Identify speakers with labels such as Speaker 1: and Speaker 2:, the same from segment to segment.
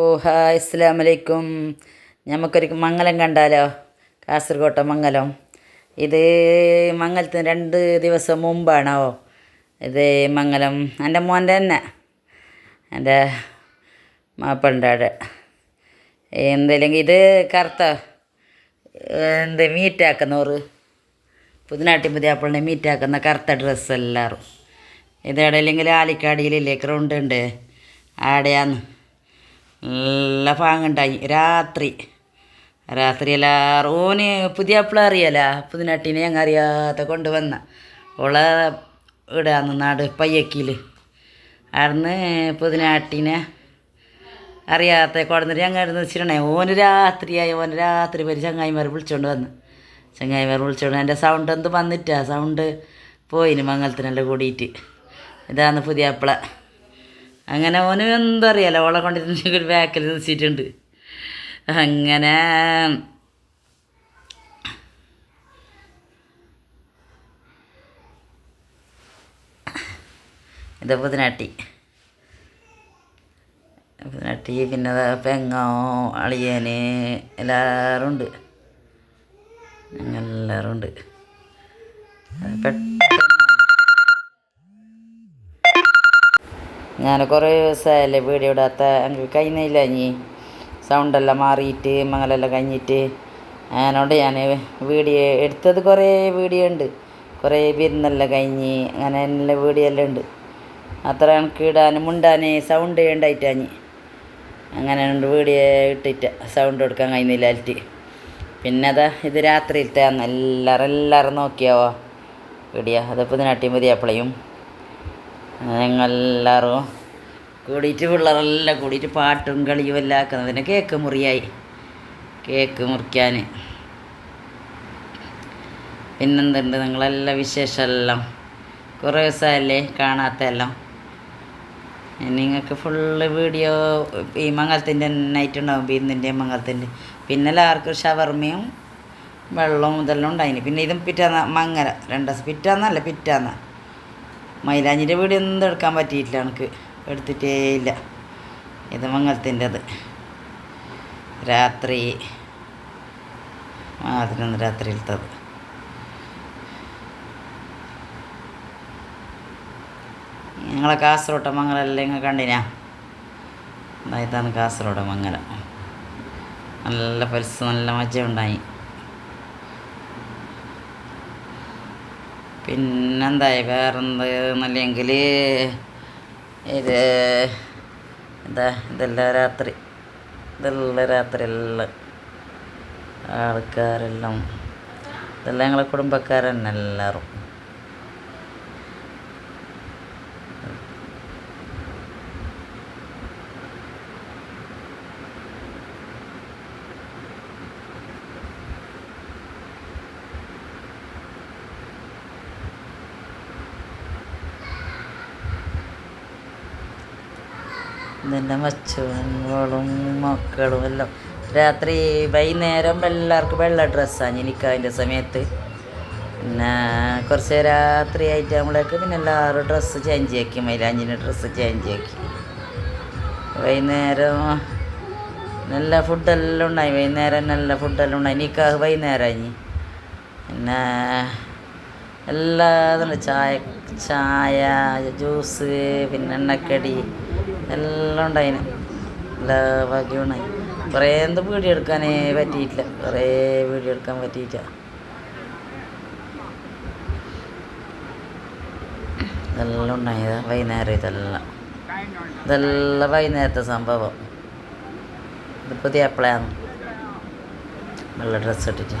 Speaker 1: ഓ hi അസ്സാം വലൈക്കും നമുക്കൊരു മംഗലം കണ്ടാലോ? കാസർഗോട്ടെ മംഗലം. ഇത് മംഗലത്തിന് രണ്ട് ദിവസം മുമ്പാണോ ഇത് മംഗലം? എന്റെ മോന്റെ തന്നെ. എന്റെ മാപ്പിണ്ടാടെ എന്തെങ്കിലും ഇത് കറുത്ത എന്ത് മീറ്റാക്കുന്നോറ്? പുതിനാട്ടി പുതിയാപ്പിളിനെ മീറ്റാക്കുന്ന കറുത്ത ഡ്രസ്സ് എല്ലാവരും. ഇത് എവിടെയെങ്കിലും ആലിക്കാടിയിലില്ലേ? ഗ്രൗണ്ട് ഉണ്ട്. ആടെയാന്ന്. നല്ല പാങ്ങുണ്ടായി. രാത്രി. രാത്രി എല്ലാവരും ഓന് പുതിയ പുതിയാപ്പിള അറിയാല? പുതിനാട്ടിനെ ഞങ്ങൾ അറിയാതെ കൊണ്ടുവന്ന. ഓളെ ഇടാന്ന് നാട് പയ്യക്കിൽ അവിടുന്ന് പുതിനാട്ടിനെ അറിയാത്ത കൊടുന്നിട്ട് ഞങ്ങൾ ഇരുന്ന് വെച്ചിട്ടുണ്ടേ ഓന് രാത്രിയായി. ഓന് രാത്രി വരെ ചങ്ങായിമാർ വിളിച്ചോണ്ട് വന്ന്. ചങ്ങായിമാർ വിളിച്ചോണ്ട് എന്റെ സൗണ്ട് എന്ത് വന്നിട്ടാ? സൗണ്ട് പോയിന് മംഗലത്തിനെല്ലാം കൂടിയിട്ട്. ഇതാണ് പുതിയാപ്പിള. അങ്ങനെ ഓന് എന്താ അറിയാലോ ഓളെ കൊണ്ടിട്ട് ബാക്കിൽ നിൽച്ചിട്ടുണ്ട് അങ്ങനെ ഇത് പുതിനാട്ടി. പുതിനാട്ടി പിന്നെ പെങ്ങോ അളിയന് എല്ലാവരും ഉണ്ട് എല്ലാവരും ഉണ്ട് പെട്ടെന്ന് ഞാൻ കുറേ ദിവസമായല്ലേ വീഡിയോ ഇടാത്ത എനിക്ക് കഴിഞ്ഞില്ല ഇനി. സൗണ്ടെല്ലാം മാറിയിട്ട് മംഗലെല്ലാം കഴിഞ്ഞിട്ട്. അതിനോട് ഞാൻ വീഡിയോ എടുത്തത് കുറേ വീഡിയോ ഉണ്ട്. കുറേ വിരുന്നെല്ലാം കഴിഞ്ഞ് അങ്ങനെ നല്ല വീഡിയോ എല്ലാം ഉണ്ട്. അത്ര എനിക്ക് ഇടാനും മുണ്ടാനേ സൗണ്ട് ഉണ്ടായിട്ടാഞ്ഞ് അങ്ങനെ ഉണ്ട് വീഡിയോ ഇട്ടിട്ട് സൗണ്ട് കൊടുക്കാൻ കഴിഞ്ഞില്ല അല്ലിട്ട് പിന്നെ അതാ ഇത് രാത്രിയിലത്തെ എല്ലാവരും എല്ലാവരും നോക്കിയാവോ? വീഡിയോ. അതപ്പോൾ ഇതിനാട്ടി മതി പുതിയപ്പളയും ഞങ്ങളെല്ലാവരും കൂടിയിട്ട് പിള്ളേരെല്ലാം കൂടിയിട്ട് പാട്ടും കളിയും എല്ലാം ആക്കുന്നതിന് കേക്ക് മുറിയായി. കേക്ക് മുറിക്കാൻ പിന്നെന്തുണ്ട് നിങ്ങളെല്ലാം വിശേഷമെല്ലാം? കുറേ ദിവസമല്ലേ കാണാത്തതെല്ലാം നിങ്ങൾക്ക് ഫുള്ള് വീഡിയോ ഈ മംഗലത്തിന്റെ നൈറ്റ് ഉണ്ടാവും ബീന്നിന്റെ മംഗലത്തിന്റെ. പിന്നെ എല്ലാവർക്കും ഷവർമയും വെള്ളവും ഇതെല്ലാം ഉണ്ടായിന്. പിന്നെ ഇതും പിറ്റാന്ന മങ്ങര. രണ്ട് പിറ്റാന്നല്ല പിറ്റാന്ന. മൈലാഞ്ചിന്റെ വീഡിയോ ഒന്നും എടുക്കാൻ പറ്റിയിട്ടില്ല എനിക്ക്. എടുത്തിട്ടേ ഇല്ല. ഇത് മംഗലത്തിന്റെത്. രാത്രി അതിനൊന്ന് രാത്രിയിലത്തത്. ഞങ്ങളെ കാസർഗോട്ടെ മംഗലമല്ലേ നിങ്ങൾ കണ്ടിനാ? ഇതാണ് കാസർഗോഡ് മംഗലം. നല്ല പരിസ്ഥിതി നല്ല മജ്ജ ഉണ്ടായി. പിന്നെന്തായി? വേറെന്തെന്നല്ലെങ്കിൽ ഇത് എന്താ? ഇതെല്ലാം രാത്രി. ഇതെല്ലാം രാത്രി എല്ലാം ആൾക്കാരെല്ലാം. ഇതെല്ലാം ഞങ്ങളെ കുടുംബക്കാരന്നെ എല്ലാവരും. ഇതെന്റെ മച്ചുകളും മക്കളും എല്ലാം. രാത്രി വൈകുന്നേരം എല്ലാവർക്കും വെള്ള ഡ്രസ്സാണ് എനിക്ക് അതിന്റെ സമയത്ത്. പിന്നെ കുറച്ച് രാത്രി ആയിട്ട് നമ്മളേക്ക് പിന്നെ എല്ലാവരും ഡ്രസ്സ് ചേഞ്ച് ആക്കി മൈലാഞ്ചിന്റെ ഡ്രസ്സ് ചേഞ്ച് ആക്കി. വൈകുന്നേരം നല്ല ഫുഡെല്ലാം ഉണ്ടായി. വൈകുന്നേരം നല്ല ഫുഡെല്ലാം ഉണ്ടായി. നിക്കാഹ് വൈകുന്നേരം പിന്നെ എല്ലാതും ചായ ചായ ജ്യൂസ് പിന്നെ എണ്ണക്കടി എല്ലാം ഉണ്ടായിന്. എല്ലാ ഭാഗ്യവും ഉണ്ടായി. കുറേ എന്ത് വീഡിയോ എടുക്കാനേ പറ്റിയിട്ടില്ല. കുറേ വീഡിയോ എടുക്കാൻ പറ്റിയിട്ടില്ല. ഇതെല്ലാം ഉണ്ടായത് വൈകുന്നേരം ഇതെല്ലാം. ഇതെല്ലാം വൈകുന്നേരത്തെ സംഭവം. ഇത് പുതിയ അപ്പളയാണ് നല്ല ഡ്രസ്സ് ഇട്ടിട്ട്.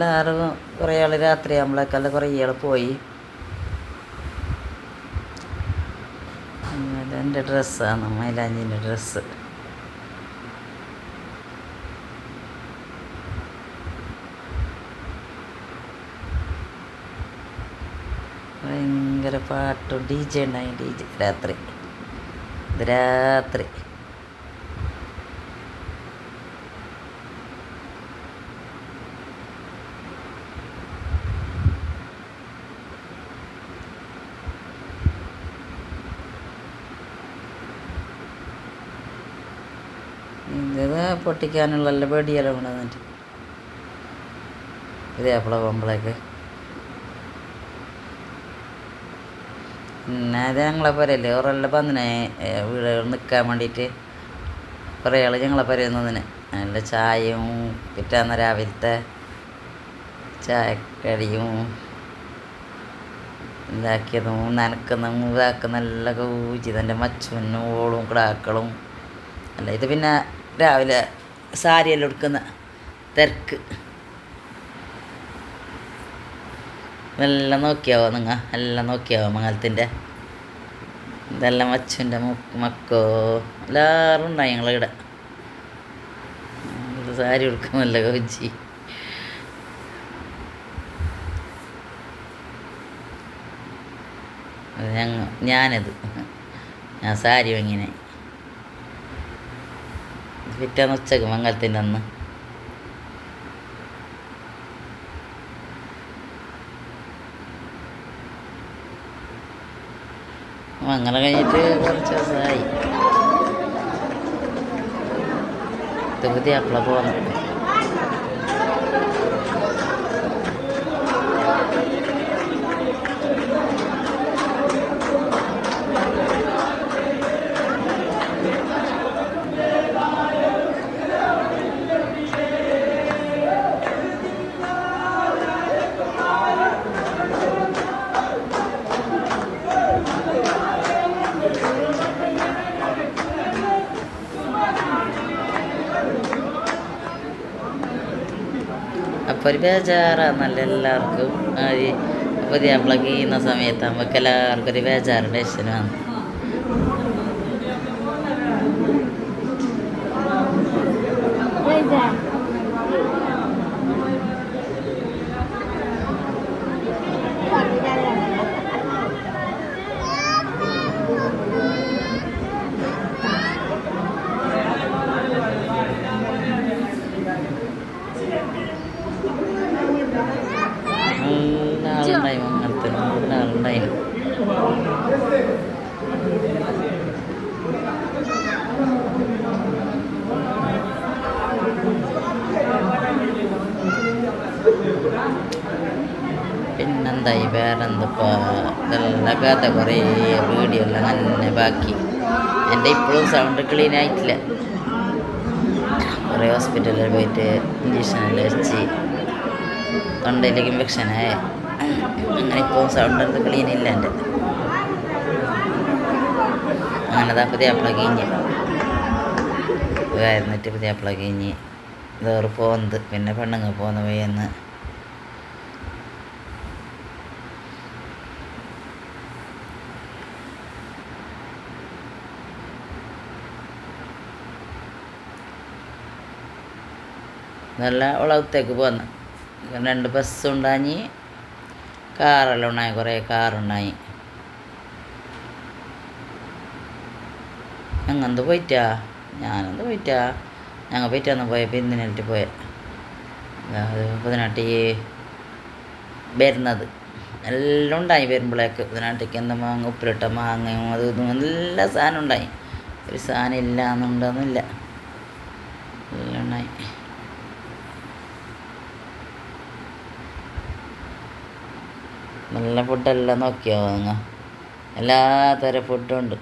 Speaker 1: എല്ലാവരും കുറേ ആൾ രാത്രി ആകുമ്പോഴേക്കല്ല കുറേ ആൾ പോയി. എന്റെ ഡ്രസ്സാണ് മൈലാഞ്ചിന്റെ ഡ്രസ്സ്. ഭയങ്കര പാട്ടും ഡി ജെ ഉണ്ടായി ഡി ജെ രാത്രി. രാത്രി. ഇത് പൊട്ടിക്കാനുള്ള പേടിയെല്ലാം കൊണ്ടുവന്നിട്ട് ഇതേ അപ്പള പോകുമ്പോഴേക്ക് പിന്നെ അത് ഞങ്ങളെ പരല്ലേ? ഓരെല്ലാം വന്നിനെ വീട് നിൽക്കാൻ വേണ്ടിയിട്ട് കുറേ ആൾ ഞങ്ങളെ പുരയിൽ നല്ല ചായയും പിറ്റാന്ന് രാവിലത്തെ ചായക്കടിയും ഇതാക്കിയതും നനക്കുന്നതും ഇതാക്കുന്ന നല്ല കൂച്ചി തന്റെ മച്ചുനും ഓളും കിടാക്കളും. അല്ല ഇത് പിന്നെ രാവിലെ സാരിയെല്ലാം എടുക്കുന്ന തിരക്ക്. എല്ലാം നോക്കിയാവോ നിങ്ങൾ? എല്ലാം നോക്കിയാവോ മംഗലത്തിന്റെ? ഇതെല്ലാം അച്ഛന്റെ മക്കോ? എല്ലാവരും ഉണ്ടായി ഞങ്ങളിവിടെ സാരി ഉടുക്കുമല്ല കൊച്ചി ഞങ്ങൾ ഞാനത്. ഞാൻ സാരി വാങ്ങിനെ. പിറ്റേന്ന് ഉച്ചയ്ക്ക് മംഗലത്തിന്റെ അന്ന് മംഗലം കഴിഞ്ഞിട്ട് കുറച്ച് ദിവസമായി. പുതിയ അപ്പള പോന്നു അപ്പോൾ ഒരു ബേജാറാന്നല്ല എല്ലാവർക്കും ഈ പുതിയ പ്ലഗ് ചെയ്യുന്ന സമയത്ത് നമുക്ക് എല്ലാവർക്കും ഒരു ബേജാറ് ഇഷ്ടമാണ് വന്നു നല്ല ആളുണ്ടായി മംഗലത്തിൽ നല്ല ആളുണ്ടായി പിന്നെന്തായി വേറെന്തപ്പാ നല്ല കഥ കുറേ വീഡിയോ എല്ലാം അങ്ങനെ ബാക്കി. എന്റെ ഇപ്പോഴും സൗണ്ട് ക്ലീൻ ആയിട്ടില്ല. കുറേ ഹോസ്പിറ്റലിൽ പോയിട്ട് ഇഞ്ചക്ഷനെല്ലാം വെച്ച് തൊണ്ടയിലേക്ക് ഇൻഫെക്ഷനായ അങ്ങനെ ഇപ്പോൾ സൗണ്ട് എന്ത് ക്ലീൻ ഇല്ല എന്റെ. അങ്ങനെ താ പുതിയ അപ്പള കഴിഞ്ഞ് ആയിരുന്നിട്ട് പുതിയ അപ്പള കഴിഞ്ഞ് ഇതോറ് പോകുന്നത് പിന്നെ പെണ്ണുങ്ങൾ പോകുന്ന വഴിയെന്ന്. നല്ല ഉളകത്തേക്ക് പോന്ന്. രണ്ട് ബസ് ഉണ്ടായി കാറെല്ലാം ഉണ്ടായി കുറേ കാറുണ്ടായി. ഞങ്ങന്ത് പോയിട്ടാ ഞാനെന്ത് പോയിട്ടാ ഞങ്ങൾ പോയിട്ടാന്ന് പോയ പിന്തിനിട്ട് പോയ. പതിനാട്ടി വരുന്നത്. എല്ലാം ഉണ്ടായി വരുമ്പോഴേക്ക് പതിനാട്ടിക്ക് എന്താ മാങ്ങ ഉപ്പിലിട്ട മാങ്ങയും അത് ഇതും എല്ലാ സാധനം ഉണ്ടായി. ഒരു സാധനം ഇല്ല എന്നുണ്ടെന്നില്ല എല്ലാം ഉണ്ടായി. നല്ല ഫുഡെല്ലാം നോക്കിയോ നിങ്ങൾ എല്ലാ ഫുഡും ഉണ്ട്.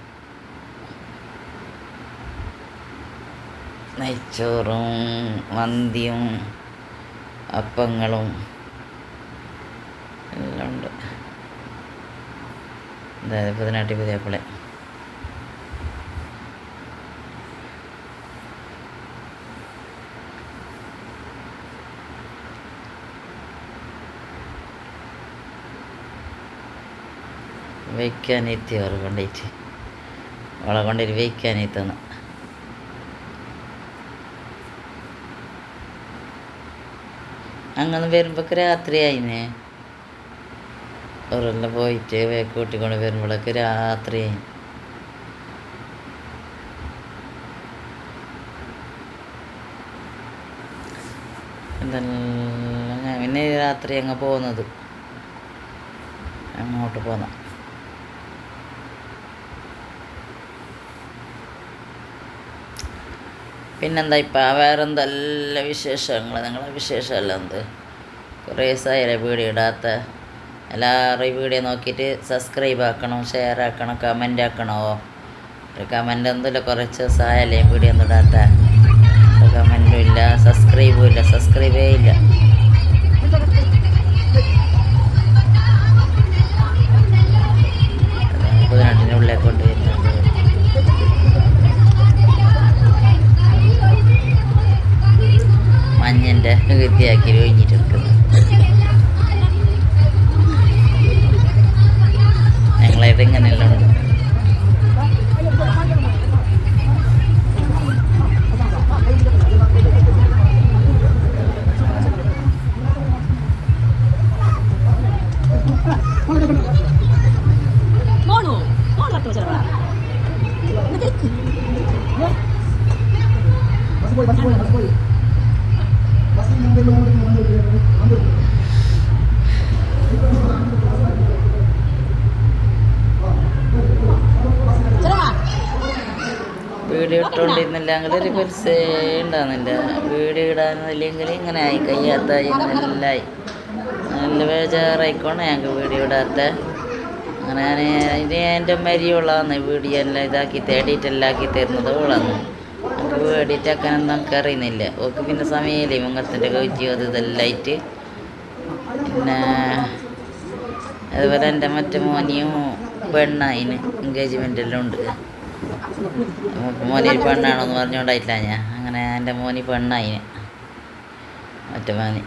Speaker 1: നെയ്ച്ചോറും മന്തിയും അപ്പങ്ങളും എല്ലാം ഉണ്ട്. അതായത് പതിനാട്ടി പുതിയപ്പളെ വയ്ക്കാനെത്തി അവർ കൊണ്ടേറ്റ് അവളെ കൊണ്ടൊരു വയ്ക്കാനെത്തുന്നു അങ്ങനെ വരുമ്പോഴൊക്കെ രാത്രിയായിനെ. ഓരോ പോയിട്ട് കൂട്ടിക്കൊണ്ട് വരുമ്പോഴൊക്കെ രാത്രി എന്തെല്ലാം ഞാൻ പിന്നെ രാത്രി അങ്ങ് പോകുന്നത് അങ്ങോട്ട് പോന്ന പിന്നെന്താ ഇപ്പം? വേറെ എന്തെല്ലാം വിശേഷങ്ങൾ നിങ്ങളെ വിശേഷമല്ല എന്ത്? കുറേ ദിവസമായില്ലേ വീഡിയോ ഇടാത്ത. എല്ലാവരും വീഡിയോ നോക്കിയിട്ട് സബ്സ്ക്രൈബ് ആക്കണം ഷെയർ ആക്കണം കമന്റ് ആക്കണോ? ഒരു കമന്റ് ഒന്നുമില്ല കുറച്ച് ദിവസമായല്ലേ വീഡിയോ ഒന്നും ഇടാത്ത. കമന്റും ഇല്ല സബ്സ്ക്രൈബും ഇല്ല സബ്സ്ക്രൈബേ ഇല്ല. മഞ്ഞൻ്റെ വൃത്തിയാക്കി ഒഴിഞ്ഞിട്ടെടുക്കുന്നു ഞങ്ങളായിട്ട് ഇങ്ങനെയെല്ലാം ഉണ്ട് ഒരു പരിസേ ഉണ്ടാകുന്നില്ല വീഡിയോ ഇടാനില്ലെങ്കിൽ ഇങ്ങനെ ആയി കയ്യാത്തായി നല്ലായി നല്ല ബേജാറായിക്കോണേ ഞങ്ങൾക്ക് വീട് ഇടാത്ത. അങ്ങനെ ഞാൻ എന്റെ മരിയോളാന്ന് വീട് എല്ലാം ഇതാക്കി തേടിയിട്ടെല്ലാം ആക്കി തരുന്നത് ഓളാന്ന് നമുക്ക് വേടിയിട്ടാക്കാനൊന്നും നമുക്ക് അറിയുന്നില്ല ഓക്ക് പിന്നെ സമയമില്ലേ. മുങ്ങത്തിന്റെ കവിറ്റിയോ അത് ഇതെല്ലാം ആയിട്ട്. പിന്നെ അതുപോലെ എന്റെ മറ്റേ മോനിയും പെണ്ണായിന് എൻഗേജ്മെന്റ് എല്ലാം ഉണ്ട്. മോനി പെണ്ണാണെന്ന് പറഞ്ഞുകൊണ്ടായിട്ടില്ല ഞാൻ. അങ്ങനെ എന്റെ മോനി പെണ്ണായി. മറ്റേ മോനി.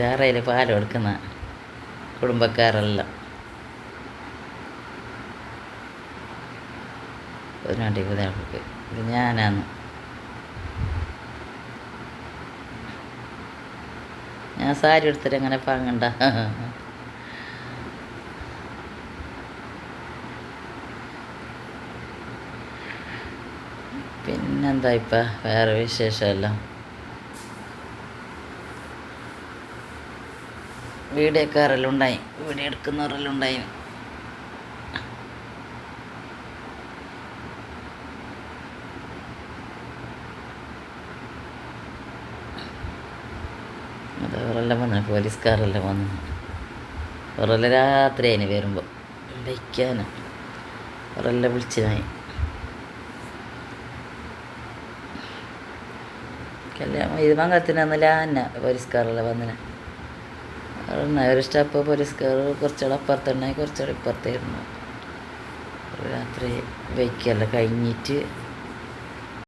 Speaker 1: വേറെ പാൽ കൊടുക്കുന്ന കുടുംബക്കാരെല്ലാം. പതിനാട്ടി ഇത് ഞാനാണ്. ഞാൻ സാരി എടുത്തിട്ട് എങ്ങനെ പാങ്ങണ്ട? പിന്നെന്താ ഇപ്പം? വേറെ വിശേഷമല്ല? വീടൊക്കെ ഉണ്ടായി വീഡിയോ എടുക്കുന്നവരെല്ലാം ഉണ്ടായി അവരെല്ലാം വന്നു. പോലീസുകാരെല്ലാം വന്നു. അവരെല്ലാം രാത്രി അതിന് വരുമ്പോൾ വയ്ക്കാനും അവരെല്ലാം വിളിച്ചതായി. കല്യാണം ഇത് എന്നെ അന്ന പോലീസുകാരെല്ലാം വന്നിന് ഒരു സ്റ്റെപ്പ് പരിസ്കാരം കുറച്ചുകൂടെ അപ്പുറത്തുണ്ടായി കുറച്ചുകൂടെ ഇപ്പുറത്തായിരുന്നു. രാത്രി വയ്ക്കല്ല കഴിഞ്ഞിട്ട്